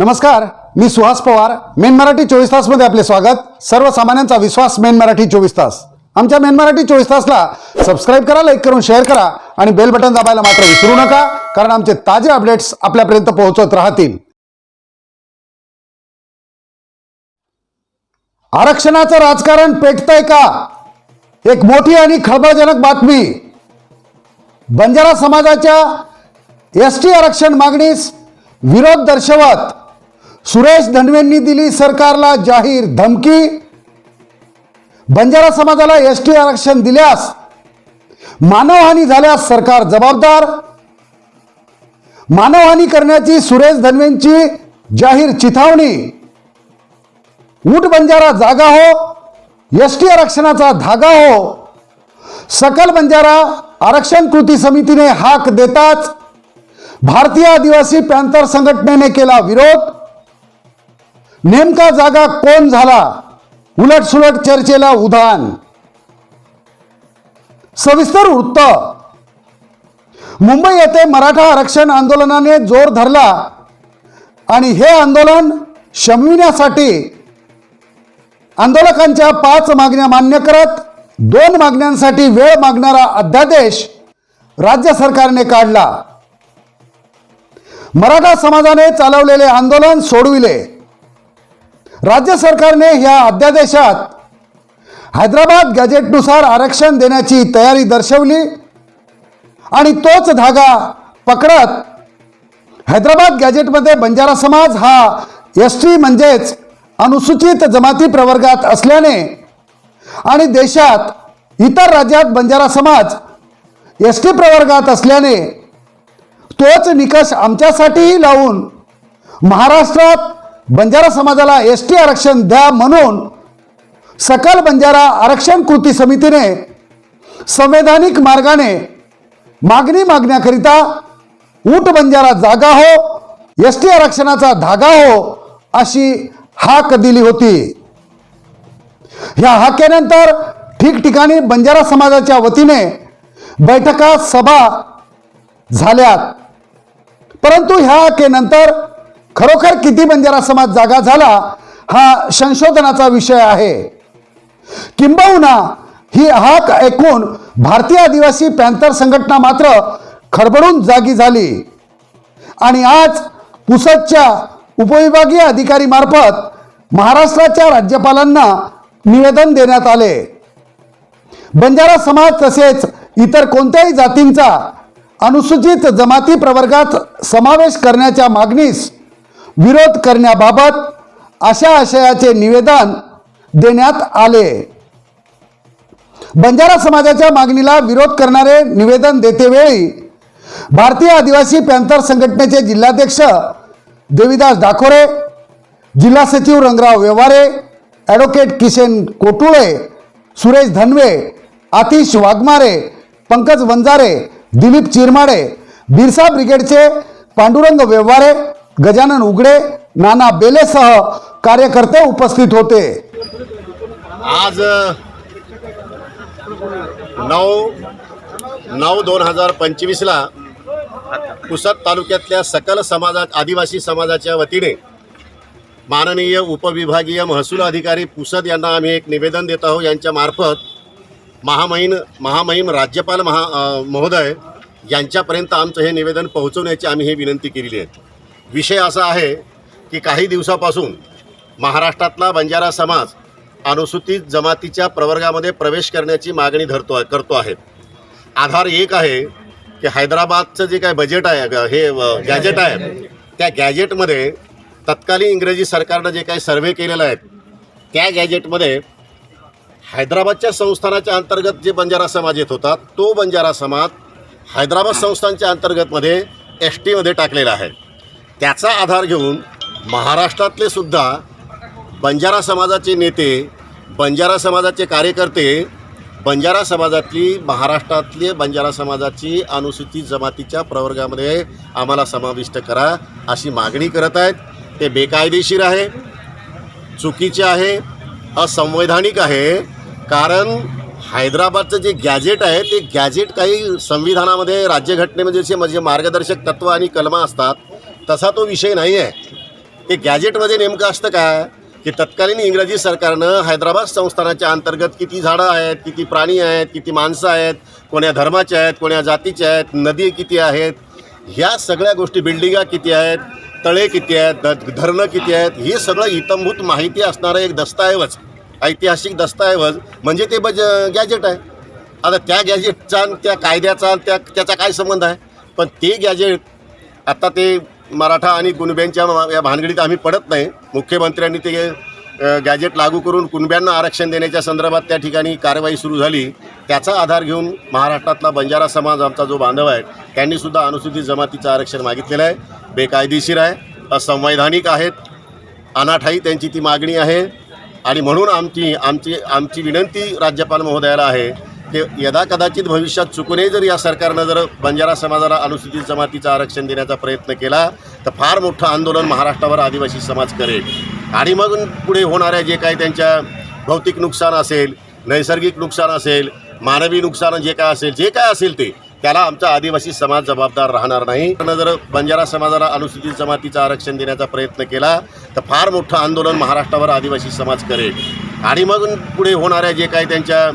नमस्कार मी सुहास पवार. मेन मराठी चोवीस तासमध्ये आपले स्वागत. सर्वसामान्यांचा विश्वास मेन मराठी चोवीस तास. आमच्या मेन मराठी चोवीस तासला सबस्क्राईब करा लाईक करून शेअर करा आणि बेल बटन दाबायला मात्र विसरू नका कारण आमचे ताजे अपडेट्स आपल्यापर्यंत पोहोचत राहतील. आरक्षणाचं राजकारण पेटतंय का? एक मोठी आणि खळबळजनक बातमी. बंजारा समाजाच्या एस टी आरक्षण मागणीस विरोध दर्शवत. सुरेश धनवेंनी दिली सरकारला जाहीर धमकी. बंजारा समाजाला एस टी आरक्षण दिल्यास मानवहानी झाल्यास सरकार जबाबदार. मानवहानी करण्याची सुरेश धनवेंची जाहीर चिथावणी. ऊट बंजारा जागा हो एस टी आरक्षणाचा धागा हो. सकल बंजारा आरक्षण कृती समितीने हाक देताच भारतीय आदिवासी पॅन्थर संघटनेने केला विरोध. नेमका जागा कोण झाला? उलट सुलट चर्चेला उधाण. सविस्तर वृत्त. मुंबई येथे मराठा आरक्षण आंदोलनाने जोर धरला आणि हे आंदोलन शमविण्यासाठी आंदोलकांच्या पाच मागण्या मान्य करत दोन मागण्यांसाठी वेळ मागणारा अध्यादेश राज्य सरकारने काढला. मराठा समाजाने चालवलेले आंदोलन सोडविले. राज्य सरकारने ह्या अध्यादेशात हैदराबाद गॅजेटनुसार आरक्षण देण्याची तयारी दर्शवली आणि तोच धागा पकडत हैदराबाद गॅजेटमध्ये बंजारा समाज हा एस टी म्हणजेच अनुसूचित जमाती प्रवर्गात असल्याने आणि देशात इतर राज्यात बंजारा समाज एस टी प्रवर्गात असल्याने तोच निकष आमच्यासाठीही लावून महाराष्ट्रात बंजारा समाजाला एस टी आरक्षण द्या म्हणून सकल बंजारा आरक्षण कृती समितीने संवैधानिक मार्गाने मागणी मागण्याकरिता ऊट बंजारा जागा हो एस टी आरक्षणाचा धागा हो अशी हाक दिली होती. ह्या हाकेनंतर ठिकठिकाणी बंजारा समाजाच्या वतीने बैठका सभा झाल्यात. परंतु ह्या हाकेनंतर खरोखर किती बंजारा समाज जागा झाला हा संशोधनाचा विषय आहे. किंबहुना ही हाक ऐकून भारतीय आदिवासी पॅन्थर संघटना मात्र खडबडून जागी झाली. आणि आज पुसदच्या उपविभागीय अधिकारी मार्फत महाराष्ट्राच्या राज्यपालांना निवेदन देण्यात आले. बंजारा समाज तसेच इतर कोणत्याही जातींचा अनुसूचित जमाती प्रवर्गात समावेश करण्याच्या मागणीस विरोध करण्याबाबत अशा आशयाचे निवेदन देण्यात आले. बंजारा समाजाच्या मागणीला विरोध करणारे निवेदन देतेवेळी भारतीय आदिवासी पॅन्थर संघटनेचे जिल्हाध्यक्ष देवीदास डाकोरे जिल्हा सचिव रंगराव व्यवहारे ॲडव्होकेट किशन कोटुळे सुरेश धनवे आतिश वाघमारे पंकज वंजारे दिलीप चिरमाडे बिरसा ब्रिगेडचे पांडुरंग व्यवहारे गजानन उघडे नाना बेलेसह कार्यकर्ते उपस्थित होते. आज नऊ नऊ दोन हजार पंचवीसला पुसद तालुक्यातल्या सकल समाजा आदिवासी समाजाच्या वतीने माननीय उपविभागीय महसूल अधिकारी पुसद यांना आम्ही एक निवेदन देत आहोत. यांच्या मार्फत महामहिम महामहिम राज्यपाल महा महोदय यांच्यापर्यंत आमचं हे निवेदन पोहोचवण्याची आम्ही ही विनंती केलेली आहे. विषय असा आहे की काही दिवसापासून महाराष्ट्रातला बंजारा समाज अनुसूचित जमातीच्या प्रवर्गामध्ये प्रवेश करण्याची मागणी धरतो आहे करतो आहे. आधार एक आहे की हैदराबादचं जे काय बजेट आहे हे गॅजेट आहे त्या गॅजेटमध्ये तत्कालीन इंग्रजी सरकारनं जे काही सर्व्हे केलेलं आहे त्या गॅजेटमध्ये हैदराबादच्या संस्थानाच्या अंतर्गत जे बंजारा समाज येत होता तो बंजारा समाज हैदराबाद संस्थानच्या अंतर्गतमध्ये एस टीमध्ये टाकलेला आहे. त्याचा आधार घेऊन महाराष्ट्रातले सुद्धा बंजारा समाजाचे नेते बंजारा समाजाचे कार्यकर्ते बंजारा समाजातली महाराष्ट्रातली बंजारा समाजाची अनुसूचित जमातीच्या प्रवर्गामध्ये आम्हाला समाविष्ट करा अशी मागणी करत आहेत. ते बेकायदेशीर आहे चुकीचे आहे असंवैधानिक आहे. कारण हैदराबादचं जे गॅजेट आहे ते गॅजेट काही संविधानामध्ये राज्यघटनेमध्ये जे म्हणजे मार्गदर्शक तत्त्व आणि कलमा असतात तसा तो विषय नाही आहे ते गॅजेटमध्ये नेमकं असतं काय? की तत्कालीन इंग्रजी सरकारनं हैदराबाद संस्थानाच्या अंतर्गत किती झाडं आहेत किती प्राणी आहेत किती माणसं आहेत कोण्या धर्माचे आहेत कोण्या जातीचे आहेत नदी किती आहेत? ह्या सगळ्या गोष्टी बिल्डिंगा किती आहेत तळे किती आहेत द धरणं किती आहेत हे सगळं इतंभूत माहिती असणारं एक दस्तऐवज ऐतिहासिक दस्तऐवज म्हणजे ते बज गॅजेट आहे. आता त्या गॅजेटचा त्या कायद्याचा त्या त्याचा काय संबंध आहे? पण ते गॅजेट आता ते मराठा आणि कुणब्यांच्या या भानगडीत आम्ही पडत नाही. मुख्यमंत्र्यांनी ते गॅजेट लागू करून कुणब्यांना आरक्षण देण्याच्या संदर्भात त्या ठिकाणी कारवाई सुरू झाली. त्याचा आधार घेऊन महाराष्ट्रातला बंजारा समाज आमचा जो बांधव आहे त्यांनीसुद्धा अनुसूचित जमातीचं आरक्षण मागितलेलं आहे. बेकायदेशीर आहे असंवैधानिक आहेत अनाठाई त्यांची ती मागणी आहे. आणि म्हणून आमची आमची आमची विनंती राज्यपाल महोदयाला आहे ते यदा कदाचित भविष्यात चुकूनही जर या सरकारनं जर बंजारा समाजाला अनुसूचित जमातीचं आरक्षण देण्याचा प्रयत्न केला तर फार मोठं आंदोलन महाराष्ट्रावर आदिवासी समाज करेल. आणि मग पुढे होणाऱ्या जे काही त्यांच्या भौतिक नुकसान असेल नैसर्गिक नुकसान असेल मानवी नुकसान जे काय असेल जे काय असेल ते त्याला आमचा आदिवासी समाज जबाबदार राहणार नाही. त्यानं जर बंजारा समाजाला अनुसूचित जमातीचं आरक्षण देण्याचा प्रयत्न केला तर फार मोठं आंदोलन महाराष्ट्रावर आदिवासी समाज करेल. आणि मग पुढे होणाऱ्या जे काही त्यांच्या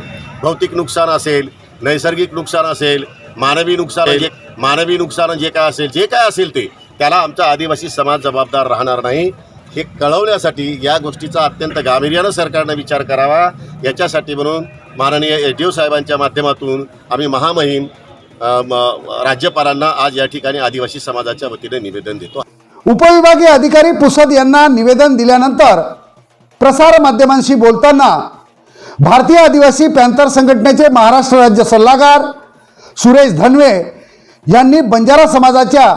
भौतिक नुकसान असेल नैसर्गिक नुकसान असेल मानवी नुकसान जे मानवी नुकसान जे काय असेल जे काय असेल ते त्याला आमचा आदिवासी समाज जबाबदार राहणार नाही. हे कळवण्यासाठी या गोष्टीचा अत्यंत गांभीर्यानं सरकारनं विचार करावा. याच्यासाठी म्हणून माननीय एच डी ओ साहेबांच्या माध्यमातून आम्ही महामहिम राज्यपालांना आज या ठिकाणी आदिवासी समाजाच्या वतीने निवेदन देतो. उपविभागीय अधिकारी पुसद यांना निवेदन दिल्यानंतर प्रसार माध्यमांशी बोलताना भारतीय आदिवासी पॅन्थर संघटनेचे महाराष्ट्र राज्य सल्लागार सुरेश धनवे यांनी बंजारा समाजाच्या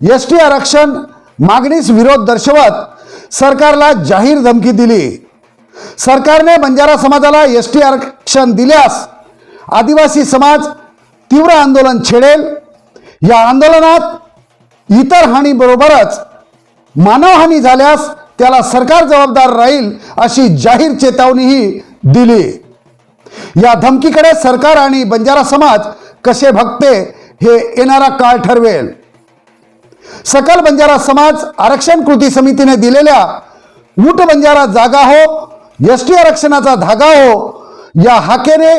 एस टी आरक्षण मागणीस विरोध दर्शवत सरकारला जाहीर धमकी दिली. सरकारने बंजारा समाजाला एस टी आरक्षण दिल्यास आदिवासी समाज तीव्र आंदोलन छेडेल. या आंदोलनात इतर हानीबरोबरच मानवहानी झाल्यास त्याला सरकार जबाबदार राहील अशी जाहीर चेतावणीही दिली. या धमकीकडे सरकार आणि बंजारा समाज कसे भगते हे येणारा काळ ठरवेल. सकल बंजारा समाज आरक्षण कृती समितीने दिलेल्या ऊट बंजारा जागा हो एस टी आरक्षणाचा धागा हो या हाकेने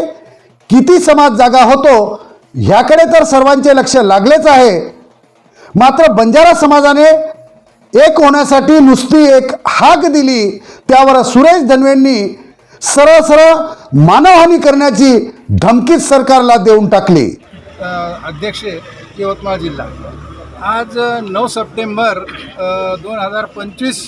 किती समाज जागा होतो ह्याकडे तर सर्वांचे लक्ष लागलेच आहे. मात्र बंजारा समाजाने एक होण्यासाठी नुसती एक हाक दिली त्यावर सुरेश धनवेंनी सरळ सरळ मानवहानी करण्याची धमकीच सरकारला देऊन टाकली. अध्यक्ष यवतमाळ जिल्हा. आज नऊ सप्टेंबर दोन हजार पंचवीस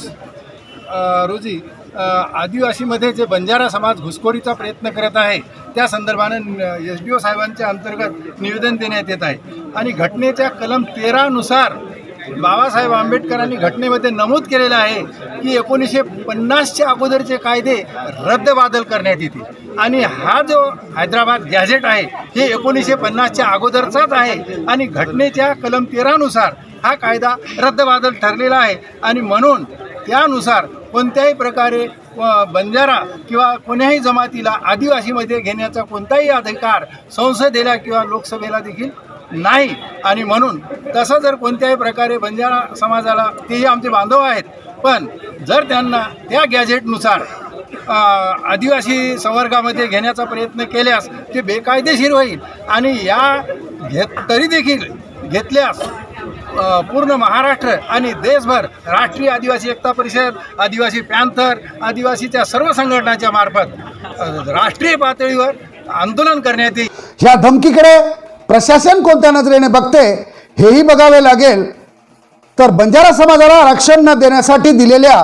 रोजी आदिवासीमध्ये जे बंजारा समाज घुसखोरीचा प्रयत्न करत आहे त्या संदर्भानं एस डी ओ साहेबांच्या अंतर्गत निवेदन देण्यात येत आहे. आणि घटनेच्या कलम तेरानुसार बाबासाहेब आंबेडकरांनी घटनेमध्ये नमूद केलेलं आहे की एकोणीसशे पन्नासच्या अगोदरचे कायदे रद्दबादल करण्यात येतील. आणि हा जो हैदराबाद गॅझेट आहे हे एकोणीसशे पन्नासच्या अगोदरचाच आहे. आणि घटनेच्या कलम तेरानुसार हा कायदा रद्दबादल ठरलेला आहे. आणि म्हणून त्यानुसार कोणत्याही प्रकारे बंजारा किंवा कोण्याही जमातीला आदिवासीमध्ये घेण्याचा कोणताही अधिकार संसदेला किंवा लोकसभेला देखील नाही. आणि म्हणून तसं जर कोणत्याही प्रकारे बंजारा समाजाला तेही आमचे बांधव आहेत पण जर त्यांना त्या गॅझेटनुसार आदिवासी संवर्गामध्ये घेण्याचा प्रयत्न केल्यास ते बेकायदेशीर होईल. आणि या घेत तरी देखील घेतल्यास पूर्ण महाराष्ट्र आणि देशभर राष्ट्रीय आदिवासी एकता परिषद आदिवासी पॅन्थर आदिवासीच्या सर्व संघटनांच्या मार्फत राष्ट्रीय पातळीवर आंदोलन करण्यात येईल. ह्या धमकीकडे प्रशासन कोणत्या नजरेने बघते हेही बघावे लागेल. तर बंजारा समाजाला आरक्षण न देण्यासाठी दिलेल्या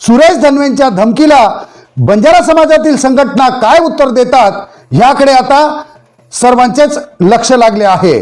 सुरेश धनवेंच्या धमकीला बंजारा समाजातील संघटना काय उत्तर देतात ह्याकडे आता सर्वांचेच लक्ष लागले आहे.